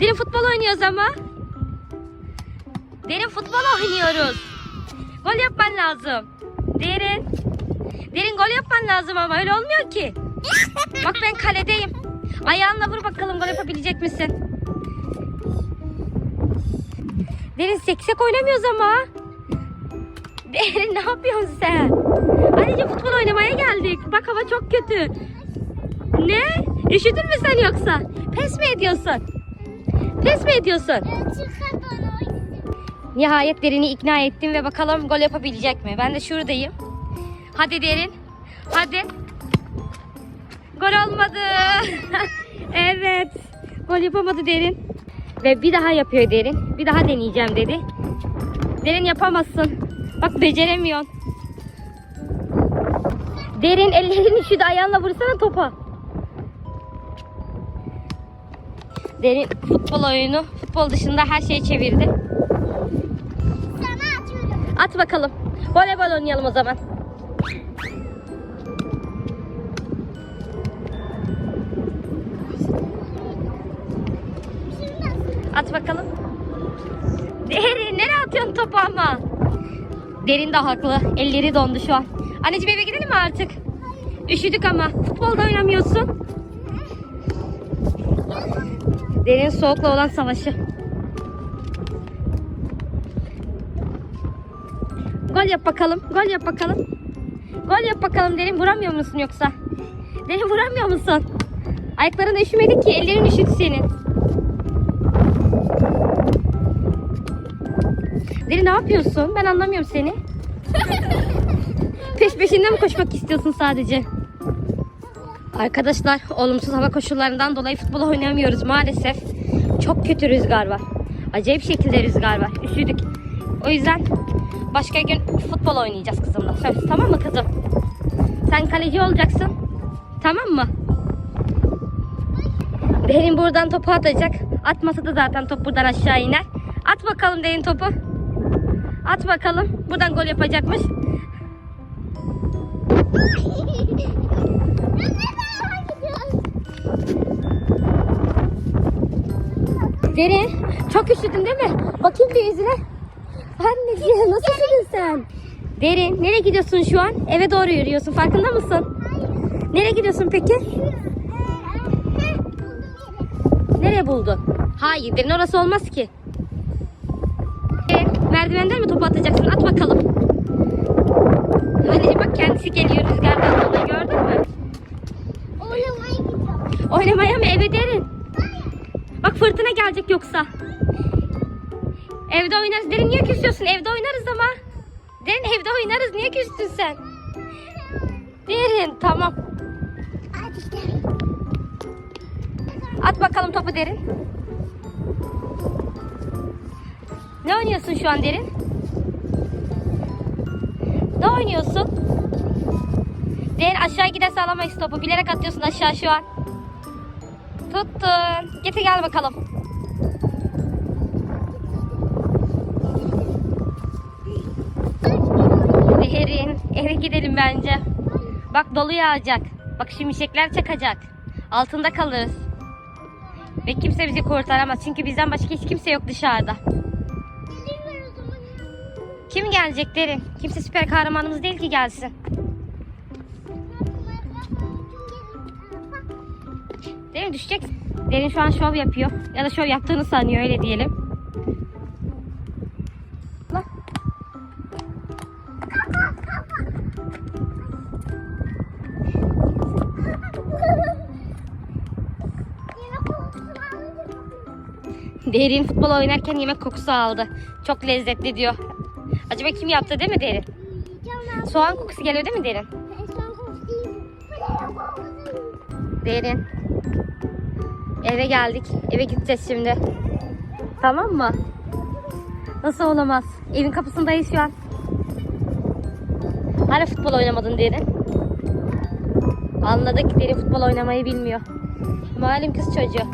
Derin futbol oynuyoruz ama. Derin futbol oynuyoruz. Gol yapman lazım. Derin. Derin gol yapman lazım ama öyle olmuyor ki. Bak ben kaledeyim. Ayağınla vur bakalım gol yapabilecek misin? Derin seksek oynamıyoruz ama. Derin ne yapıyorsun sen? Anneciğim futbol oynamaya geldik. Bak hava çok kötü. Ne? Üşüdün mü sen yoksa? Pes mi ediyorsun? Pes mi ediyorsun? Nihayet Derin'i ikna ettim ve bakalım gol yapabilecek mi? Ben de şuradayım. Hadi Derin. Hadi. Gol olmadı. evet. Gol yapamadı Derin. Ve bir daha yapıyor Derin. Bir daha deneyeceğim dedi. Derin yapamazsın. Bak beceremiyorsun. Derin ellerini üşüdü. Ayağınla vursana topa. Derin futbol oyunu, futbol dışında her şeyi çevirdi. Sana atıyorum. At bakalım. Voleybol oynayalım o zaman. At bakalım. Derin nereye atıyorsun topu ama? Derin de haklı. Elleri dondu şu an. Anneciğim eve gidelim mi artık? Üşüdük ama. Futbolda oynamıyorsun. Derin soğukla olan savaşı. Gol yap bakalım. Gol yap bakalım. Gol yap bakalım Derin. Vuramıyor musun yoksa? Derin vuramıyor musun? Ayakların üşümedi ki. Ellerin üşüdü senin. Derin ne yapıyorsun? Ben anlamıyorum seni. Peş peşinden mi koşmak istiyorsun sadece? Arkadaşlar olumsuz hava koşullarından dolayı futbol oynayamıyoruz maalesef. Çok kötü rüzgar var. Acayip şekilde rüzgar var. Üşüdük. O yüzden başka gün futbol oynayacağız kızımla. Söz tamam mı kızım? Sen kaleci olacaksın. Tamam mı? Derin buradan topu atacak. Atmasa da zaten top buradan aşağı iner. At bakalım Derin topu. At bakalım. Buradan gol yapacakmış. Derin çok üşüdün değil mi? Bakayım bir yüzüne. Anneciğim nasıl üşüdün sen? Derin nereye gidiyorsun şu an? Eve doğru yürüyorsun farkında mısın? Nereye gidiyorsun peki? Nereye buldun? Hayır Derin orası olmaz ki. Merdivenden mi topu atacaksın? At bakalım. Anneciğim bak kendisi geliyor rüzgardan dolayı gördün mü? Oynamaya gidiyorum. Oynamaya mı eve derin? Bak fırtına gelecek yoksa. Evde oynarız. Derin niye küsüyorsun? Evde oynarız ama. Derin evde oynarız. Niye küstün sen? Derin tamam. At bakalım topu Derin. Ne oynuyorsun şu an Derin? Ne oynuyorsun? Derin aşağı giderse alamayız topu. Bilerek atıyorsun aşağı şu an. Tuttun. Getir gel bakalım. Eve gidelim bence. Bak dolu yağacak. Bak şimşekler çakacak. Altında kalırız. Ve kimse bizi kurtaramaz. Çünkü bizden başka hiç kimse yok dışarıda. Kim gelecek derin? Kimse süper kahramanımız değil ki gelsin. Derin düşecek. Derin şu an şov yapıyor. Ya da şov yaptığını sanıyor öyle diyelim. Derin futbol oynarken yemek kokusu aldı. Çok lezzetli diyor. Acaba kim yaptı değil mi Derin? Soğan kokusu geliyor değil mi Derin? Derin. Eve geldik. Eve gideceğiz şimdi. Tamam mı? Nasıl olamaz? Evin kapısındayız şu an. Hala futbol oynamadın Derin. Anladık Derin futbol oynamayı bilmiyor. Malum kız çocuğu.